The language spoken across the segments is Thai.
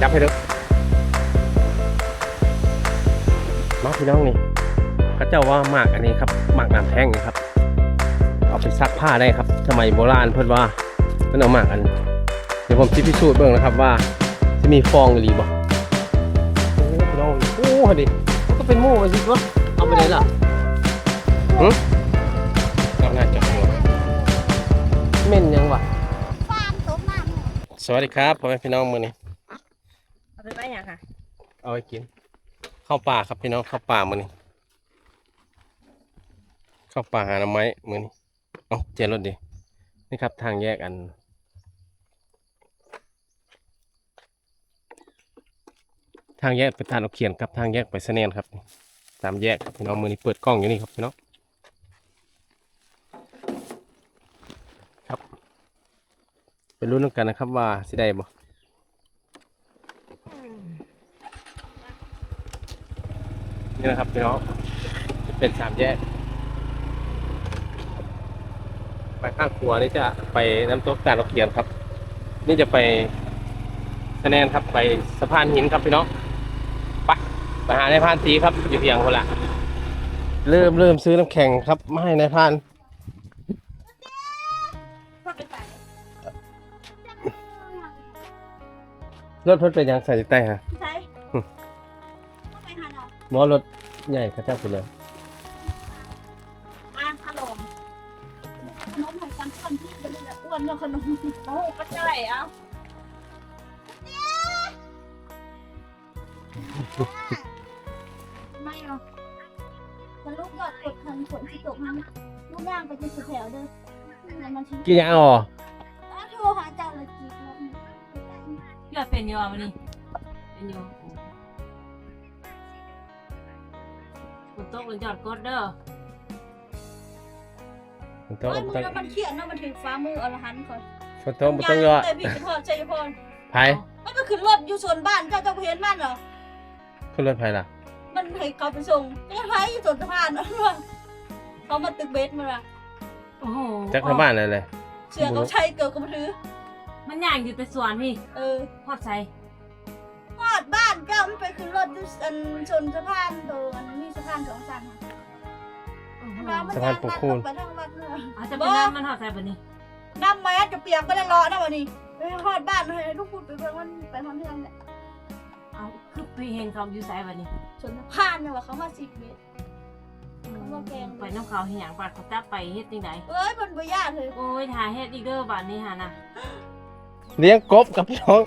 จับให้ดูมาพี่น้องนี่เขาเจ้าว่าหมากอันนี้ครับหมากน้ำแท่งนี่ครับ เอาไปซักผ้าได้ครับสมัยโบราณเพิ่นว่าเพิ่นเอาหมากอัน เดี๋ยวผมจะพิสูจน์เบิ่งนะครับว่าจะมีฟองหรือบ่โอ้พี่น้องโอ้ดิมันก็เป็นหมูไปสิวะเอาไปไหนล่ะหึเอาหน้าจับหัวเม่นยังวะฟาร์มตกน้ำเนี่ยสวัสดีครับพ่อแม่พี่น้องมื้อนี้ เอาไปไว้ยังค่ะเอาไว้กินข้าวป่าครับพี่น้องข้าวป่ามือนี้ข้าวป่าหาหน่อไม้มือนี้เอาเจรถดินี่ครับทางแยกอัน ทางแยกไปทานเอาเขียนครับทางแยกไปเสนนครับตามแยกครับพี่น้องมือนี้เปิดกล้องอยู่นี่ครับพี่น้องครับไปรุ่นกันนะครับว่าสิได้บ่ นี่นะครับพี่น้องจะเป็นสามแยก ไปข้างขวานี่จะไปน้ำตกตาดเอาเขียนครับ นี่จะไปเสนียนครับไปสะพานหินครับพี่น้องไปไปหาในพานตีครับอยู่เพียงคนละเริ่มเริ่มซื้อน้ำแข็งครับมาให้นพานรถเพิ่นเป็นยังใส่ใต้ฮะใส่ หาหน่อยหมอรถใหญ่เขาเจ้าไปเลยอะขนมขนมไข่กันคนที่เป็นแบบอ้วนเรื่องขนมโอ้ก็ใช่เอาไม่หรอกมันลูกยอดกดทันฝนที่ตกมันลูกย่างไปจนสุดแถวเด้อแล้วมันทิ้งกินยังอ๋ออ้าวโทรหาเจ้าเลยจีบแล้วยอดเป็นยอมันนี่เป็นยอ ตกเลยยอดกดเด้อฝนตกโอ้ยบ่มืต้อองแล้วมันเขียนนะมันถึงฟ้ามืออรหันต์คอยฝนตกบ่ต้องยอดแต่พี่เฉพาะชัยพรไผมันก็ขึ้นรถอยู่ส่วนบ้านเจ้าเจ้าเห็นมันเหรอ ขึ้นรถไผล่ะมันมันให้เขาไปส่งยังไงอยู่ส่วนสะพานนะเขามาตึกเบสมาละโอ้โหจักเข้าบ้านเลยเลย เสือเขาใช้เกิดกับถือมันย่างอยู่ไปสวนพี่เออ พอดใส่ท อดบ้านเจ้ามันไปขึ้นรถอยู่อันชนสะพานตัวอันนี้สะพานสองชั้นค่ะโอ้โหแล้วมันยางลัดลงไปทางวัดเนี่ยอาจจะเป็นน้ำมันทอดใส่แบบนี้น้ำแมสจะเปียกไปแล้วรอนะวันนี้ไปทอดบ้านให้ลูกพูดไปเบิ่งมันไปทำเรื่องเนี่ยเอาคือพี่เห็นเขาอยู่ใส่แบบนี้ชนสะพานเนี่ยว่าเขามาสิบเมตรว่าแกง ไปน้ำเขาเหี่ยงปาดเขาจับไปเฮ็ดยังไงเอ้ยมันบ่ยากเลยโอ้ยถ่ายเฮ็ดอีกเด้อบ้านนี้หานะเลี้ยงกบกับพี่น้อง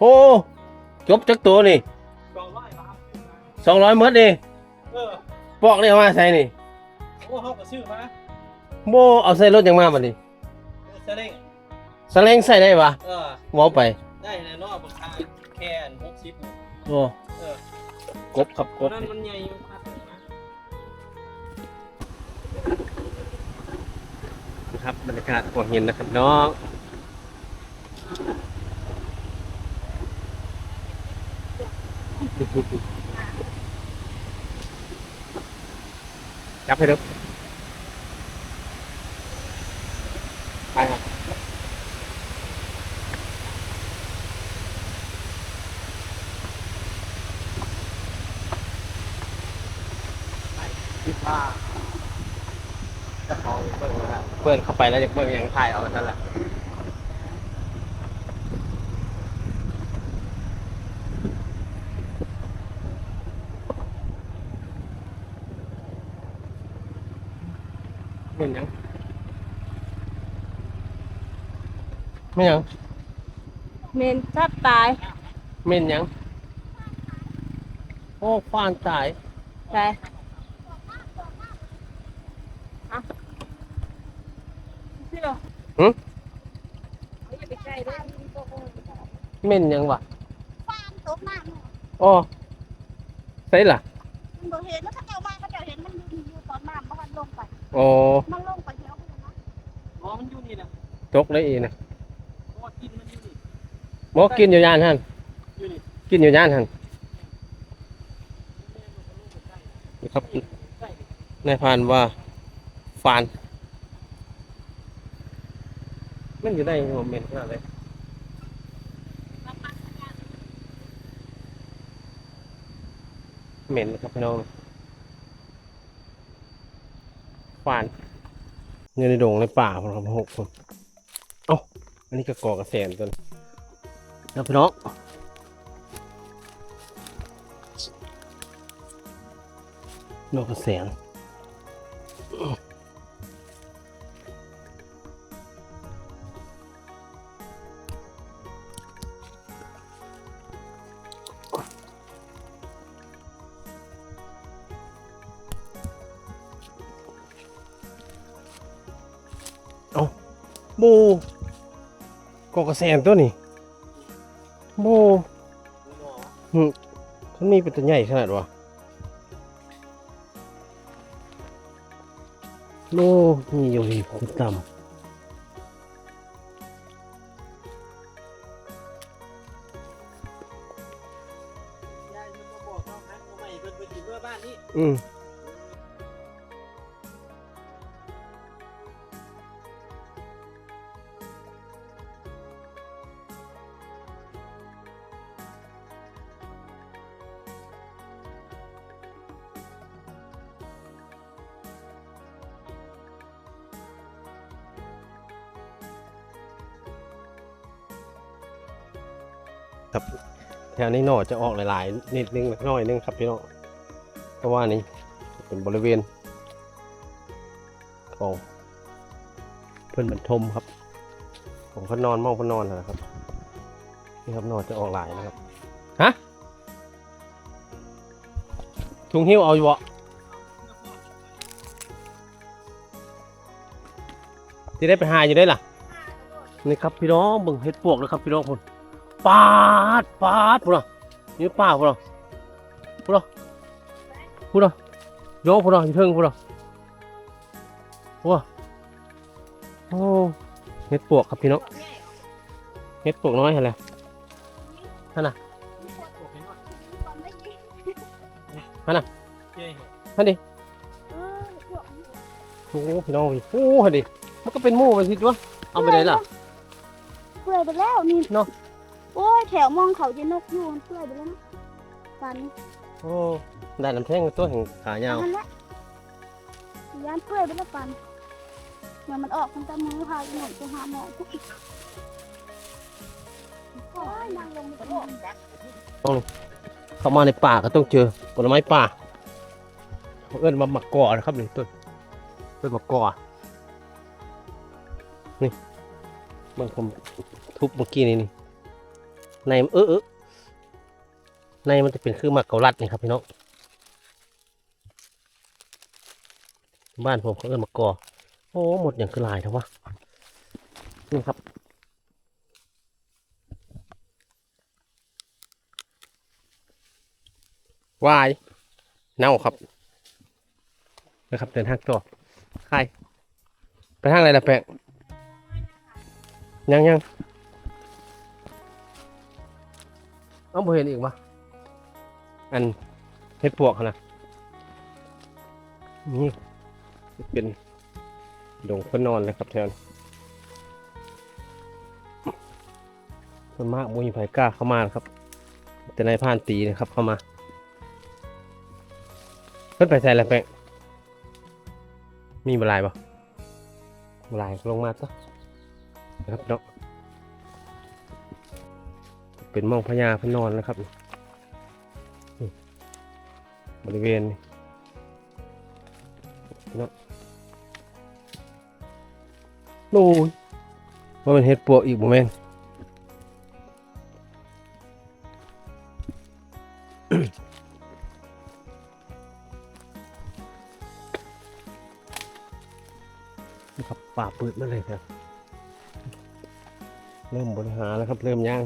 โอ้จบจักตัวนี่สองร้อยบาทสองร้อยมดนี่เออปอกนี่เอามาใส่นี่โอ้เขาก็ซื้อมาโบเอาใส่รถยังมาบัดนี้เซเล้งสแลงใส่ได้ปะเออ เว้าไปได้แน่นอนราคาแค่หกสิบโอ้เออกบครับกตัวบนั้นมันใหญ่อยู่ครับนะครับบรรยากาศหัวหินนะครับน้อง จับให้ดูไปครับคิดว่าจะเอาเปิดนะครับเปิดเข้าไปแล้วจะเปิดยังถ่ายเอานั่นแหละ เห็นยังไม่ยังเมนทับตายเม่นยังโอ้ฟานตายใช่พี่เหรอหึอย่าไปใกล้ด้วยเม่นยังวะฟาร์มตกน้ำเนี่ยอ๋อใช่ล่ะมันบ่เห็นแล้ว โอ้มันลงไปแถวพุ่นนะอ๋อมันอยู่นี่นะตกเลยอีนะหม้ากินมันอยู่นี่หมอกินอยู่ย่านท่านอยู่นี่กินอยู่ย่านหั่นนะครับนายพานว่าฟาน มันอยู่ได้โมเมนต์ขนาดเลยเหม็นครับพี่น้อง วานเงินในดงในป่าผมครับหกคนเอ้าอันนี้ก็ก่อกระแสนตัวนี้นะพี่น้องดอกกระแสน โบกอกระแสนตัวนี้บูหึมันมีเป็นตัวใหญ่ขนาดวะโอ้มีอยู่ที่ผมต่ยายมันมาบอกเขาฮักเอาใหม่เพิ่นไปถึงเมื่อบ้านนี่ำอืม ครับแถวนี้หน่อจะออกหลายๆนิดนึงน้อยนึงครับพี่น้องเพราะว่านี่เป็นบริเวณของเพื่อนบรรทมครับของพระนอนมองพระนอนนะครับนี่ครับหนอจะออกหลายนะครับฮะถุงหิ้วเอาอยู่บ่ที่ได้ไปหาอยู่ได้ล่ะนี่ครับพี่น้องเบิ่งเห็ดปวกนะครับพี่น้องคน ปาดปาดพูดเหรอนี่ป้าพูดเหรอพูดเหรอพูดเหรอโยกพูดเหรออยู่เทิงพูดเหรอว้าโอ้เห็ดปวกครับพี่น้องเห็ดปวกน้อยอะไรโอเคเนาะเย้ท่านดิเออพวกโอ้พี่น้องโอ้ท่านดิมันก็เป็นหมู่ไปสิวะเอาไปไหนล่ะเปื่อยไปแล้วนี่เนาะ โอ้ยแถวมองเขาจะนกอยู่มันเปื่อยไปแล้วนะปันโอ้ได้น้ำแท่งตัวแห่งขายาวอันนั้นแหละยานเปื่อยไปแล้วปันเดี๋ยวมันออกมันจะมือพาหนุ่มไปหาหมอพวกอีกโอ้ยนางลงไปแล้วเข้ามาในป่าก็ต้องเจอผลไม้ป่าเขาเอิ้นมาหมักกอนะครับนี่ต้นต้นหมักกอนี่บางผมทุบเมื่อกี้นี่นี่ ในเออเออในมันจะเป็นคือหมักเกาลัดนี่ครับพี่น้องบ้านผมเขาเอิ้นมักอโอ้หมดอย่างคือลายเถอะวะนี่ครับวายเน่าครับนะครับเดินทางต่อใครไปทางอะไรล่ะแปะยังยัง อ้าบ่เห็นอีกปะอันเห็ดปวกนะนี่เป็นดงคนนอนเลยครับแถวนี้ส่วนมากบุญไผ่กล้าเข้ามานะครับ แต่นายพานตีนะครับเข้ามาเพิ่นไปใส่แล้วแปงมีบลายปะบลายลงมาซะนะครับเนาะ เป็นหมองพญาพนอนนะครับ บริเวณเนาะโอ้ยว่าเป็นเห็ดปวกอีกบ่แม่นนะครับป่าปืดมาเลยครับ เริ่มบริหารแล้วครับ เริ่มย่าง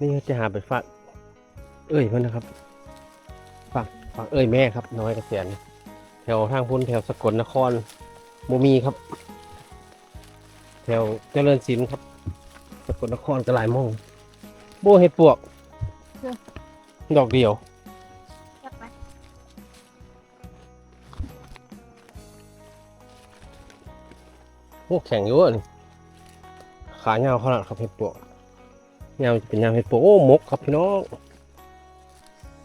นี่จะหาไปฝากเอ้ยมันนะครับฝากฝากเอ้ยแม่ครับ น้อยเกษียณแถวทางพุ้นแถวสกลนครโมมีครับ แถวเจริญศิลป์ครับ สกลนครก็หลายโมงโบเห็ดปวก ดอกเดียวจับไปโอ้แข็งอยู่อะนี่ขายาขนาดครับเห็ดปวก ยาวเป็นยาวเห็ดปวโอ้มกครับพี่น้อง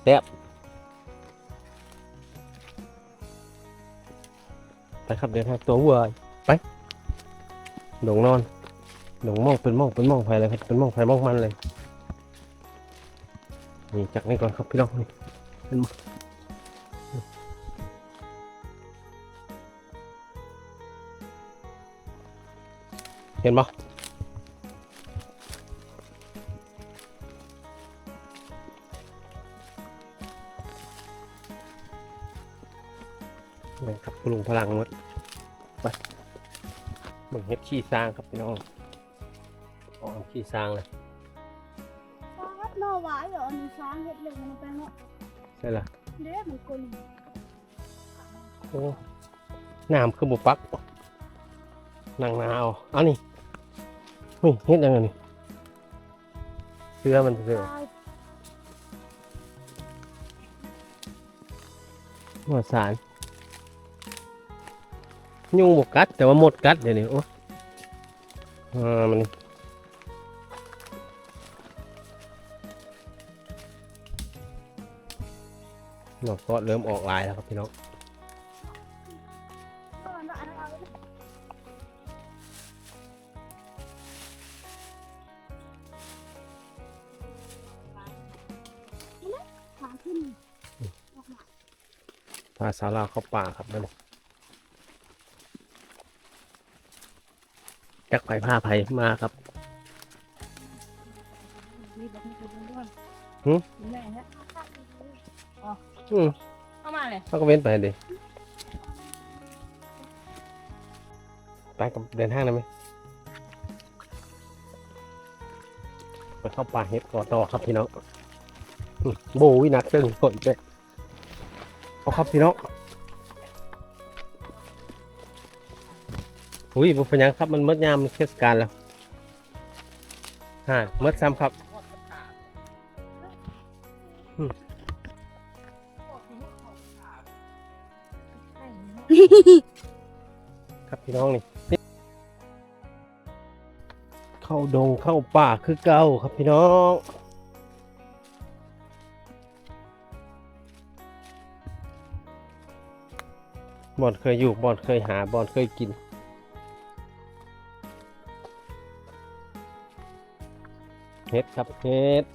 แซ่บไปครับเดี๋ยวครับตัววัวไปหลงนอนหลงมองเป็นมองเป็นมองไฟเลยครับเป็นมองไฟมองมันเลยนี่จักนี่ก่อนครับพี่น้องนี่เป็นเห็นปะ นี่ครับพลุงพลังหมดไปมึงเฮ็ดขี้สร้างครับพี่น้องเอ๋อขี้สร้างเลยช้างนอหวายเหรอมีช้างเห็ดเหลืองมันเป็นเนาะใช่ละเด้มันกุนโอ้น้ำคือบุปักนางนาเอาเอานี่เฮ้ยเฮ็ดยังไงนี่เสื้อมันเสื้อตายหัวสาร ยุงบกัด แต่ว่าหมดกัดเดี๋ยวนี้โอ้อามันนอกก็เริ่มออกลายแล้วครับพี่น้องพาสาวลาเข้าป่าครับนั่นจั กไผ่ผ้าไผ่มาครับ มีแบบนี้เป็นด้วยหืมแม่ฮะอืมเข้ามาเลยเขาก็เว้นไปดิไปกับเดินห้างได้ไหมไปเข้าป่าเห็ดก่อต่อครับพี่น้องอืมโบวินักเรื่องฝนเจ๊เอาครับพี่น้อง อุ้ยบุพยังครับมันมดยามเทศกาลแล้วฮะมดซ้ำครับครับพี่น้องนี่เข้าดงเข้าป่าคือเก่าครับพี่น้องบอนเคยอยู่บอนเคยหาบอนเคยกิน เฮ็ดครับเฮ็ด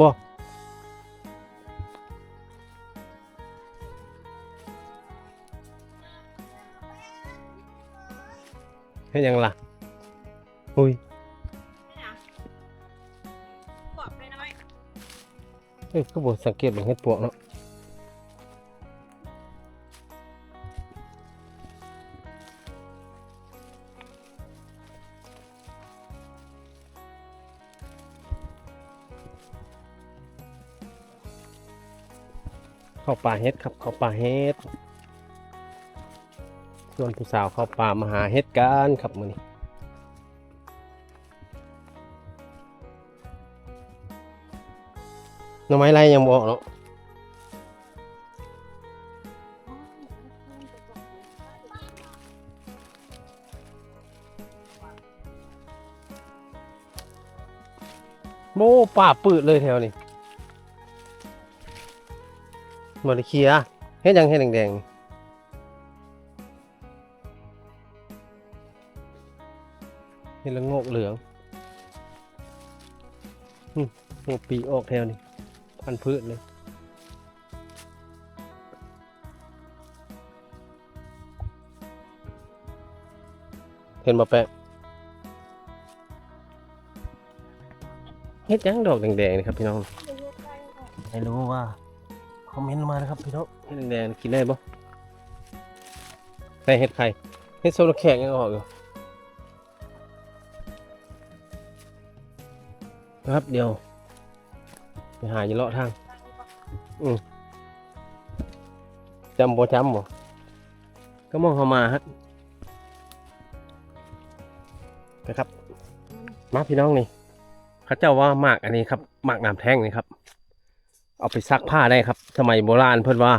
บ่เฮ็ดหยังล่ะอุ้ยกรอบเลยนะไหมเอ้ยก็บ่สังเกตเบิ่งเฮ็ดปวกเนาะ เข้าป่าเฮ็ดครับเข้าป่าเฮ็ดส่วนผู้สาวเข้าป่ามาหาเฮ็ดกันครับมื้อนี้หน่อไม้ไรยังบ่อกเนาะโมป่าปืดเลยแถวนี้ บ่ได้เคลียร์เฮ็ดหยังเฮ็ดแดงๆเฮ็ดละโงกเหลืองอืมโงกปีออกแถวนี้พันธุ์พืชเลยเห็นบ่แปะเฮ็ดหยังดอกแดงๆนี่ครับพี่น้อง ไม่รู้ว่า คอมเมนต์มานะครับพี่น้องเห็ดแดงๆกินได้ปะใส่เห็ดไข่เห็ดโซลแขกยังออกอยู่นะครับเดี๋ยวไปหาอยู่เลาะทาง อืมจำบ่จำบ่ก็มองเข้ามาฮะนะครับ มาพี่น้องนี่เขาเจ้าว่าหมากอันนี้ครับหมากน้ำแท่งนี่ครับ เอาไปซักผ้าได้ครับ สมัยโบราณเพิ่นว่า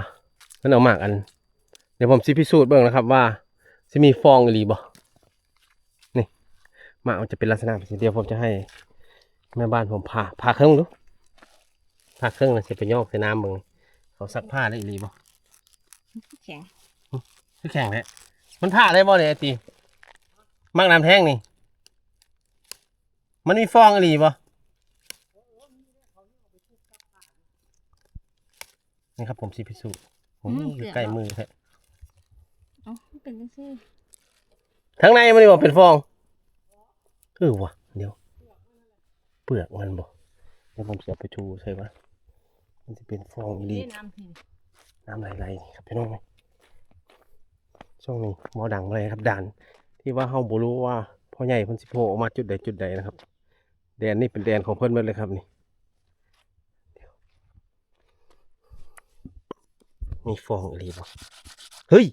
เพิ่นเอาหมากอัน เดี๋ยวผมสิพิสูจน์เบิ่งนะครับว่าสิมีฟองอีหลีบ่นี่หมากมันจะเป็นลักษณะแบบนี้เดี๋ยวผมจะให้แม่บ้านผมผ่าผ่าเครื่องดูผ้าเครื่องน่ะสิไปยอกใส่น้ำเบิ่งเขาซักผ้าได้อีหลีบ่แข็งคือแข็งแท้มันผ้าได้บ่เนี่ยไอ้ตีมักน้ำแท่งนี่ มันมีฟองอีหลีบ่ นี่ครับผมสิพิสูจน์ผมนี่อยู่ใกล้มือแท้เอ้าเป็นจังซี่ทั้งในมันนี่บอกเป็นฟองเออวะเดี๋ยว เปลือกมันบอกเดี๋ยวผมจะเอาไปชูใช่ปะมันจะเป็นฟองอีหลี นี่น้ำพี่น้ำไหลๆนี่ครับพี่น้องช่วงนี้หมอดังเลยครับด่าน ที่ว่าเฮาบ่รู้ว่าพ่อใหญ่เพิ่นสิโผล่ออกมาจุดใดจุดใดนะครับ แดนนี่เป็นแดนของเพิ่นหมดเลยครับนี่เดี๋ยว มีฟองอีหลีบ่เฮ้ย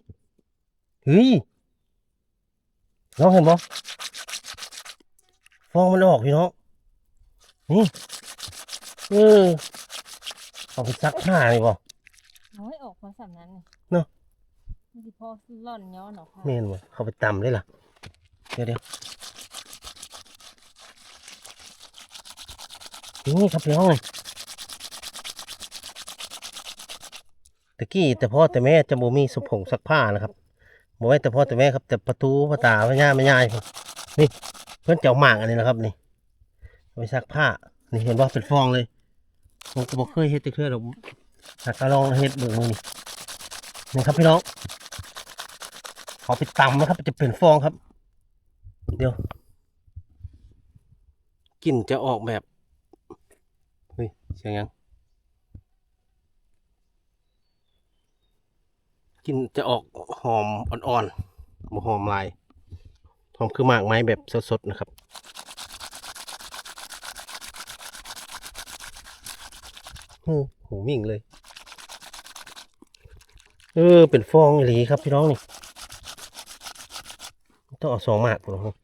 เฮ้ยน้องเห็นบ่ฟองมันออกพี่น้องนี่เออเอาไปซักผ้านี่บ่น้อยออกมาสำนั้นนี่เนาะมันสิพอร่อนย้อนออกค่ะเมนวะเขาไปตำได้ล่ะเดี๋ยวเดี๋ยวนี่ครับพี่น้องเลย ตะกี้แต่พ่อแต่แม่จะบ่มีสุผงซักผ้านะครับบ่ไว้แต่พ่อแต่แม่ครับ แต่ประตูประตาพญาไม่ยายครับนี่เพื่อนเจ้าหมากอันนี้นะครับนี่เอาไปซักผ้า นี่เห็นว่าเป็นฟองเลยผมก็บอกเคยเฮ็ดต่เคยหรอกหากลองเฮ็ดเบิ่งนี่นี่ครับพี่น้องเอาไปตำนะครับจะเป็นฟองครับ เดี๋ยวกลิ่นจะออกแบบเฮ้ยเสียงยัง กินจะออกหอมอ่อนๆบ่หอมลายหอมคือหมากไม้แบบสดๆนะครับเออหูมิ่งเลย เออ เป็นฟองหลีครับพี่น้องนี่ ต้องเอาสองหมากก่อนะครับ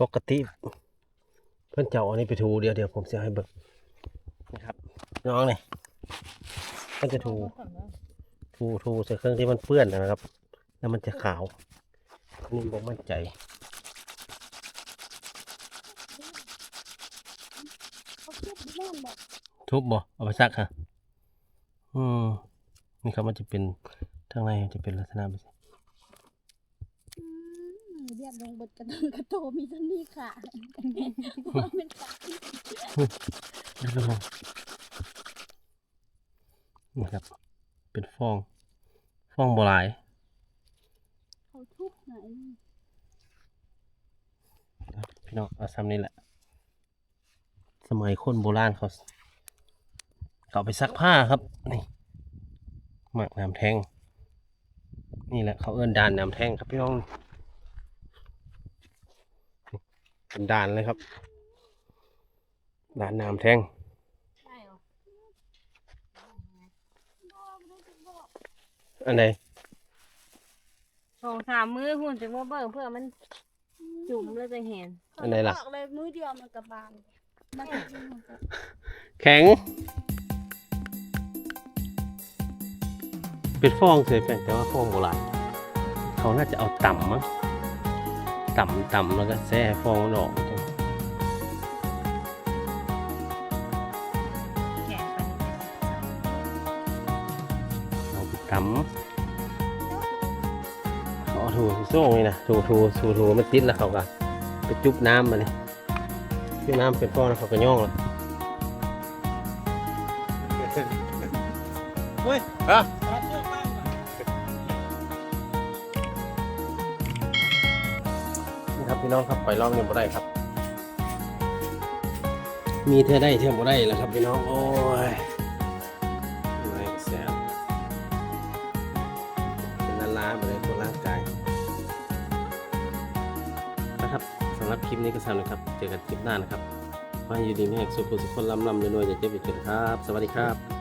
ปกติ เพื่อนเจ้าอันนี้ไปทูเดียวเดี๋ยวผมจะให้เบิกนะครับน้องนี่เพื่อนจะทูสำนั้นทูทูใส่เครื่องที่มันเปื้อนนะครับ แล้วมันจะขาวอันนี่ผมมั่นใจเขาเทียบแน่นแบบทุบบ่เอาไปซักค่ะอืมนี่ครับมันจะเป็นข้างในจะเป็นลักษณะแบบนี้อืมเรี ยบลงบทกระโดดกระโตมีทั้งนี้ค่ะว่าเป็นปากนี่ครับ เป็นฟอง ฟองโบลายเขาทุบไหนพี่น้องเอาซ้ำนี่แหละ สมัยคนโบราณเขาเขาไปซักผ้าครับ นี่หมักน้ำแท่งนี่แหละเขาเอื้อนดานน้ำแท่งครับพี่น้องนี่ เป็นดานเลยครับดานน้ำแทงใช่เหรออันใดสองสามมือหุ่นจะมาเบิ่งเพื่อมันจุ่มแล้วจะเห็น อันใดล่ะ บอกเลยมือเดียวมันกระบาลมันจริงๆมันก็แข็ง เป็นฟองเฉยแต่ว่าฟองโบราณเขาน่าจะเอาต่ำมั้ง ต่ำต่ำแล้วก็แซ่ฟองมันออกแข็งไปนิดนึงเอาไปตำเขาถูโซ่งนี่นะถูถูถูถูมันติดแล้วเขาก็ไปจุบน้ำมาเลยจุบน้ำเป็นฟองแล้วเขาก็ย่องแล้วเฮ้ยอะ พี่น้องครับปล่อยล่องยังบ่ได้ครับ มีเท่าได้เท่าบ่ได้แล้วครับพี่น้องโอ้ยไม่แซ่บเป็นล้านล้าไปเลยตัวร่างกายนะครับสำหรับคลิปนี้ก็สำนะครับ เจอกันคลิปหน้านะครับขอให้อยู่ดีมีแห่งสุขสุขคนลำลำรวยๆอย่าเจ็บอย่าจนครับ สวัสดีครับ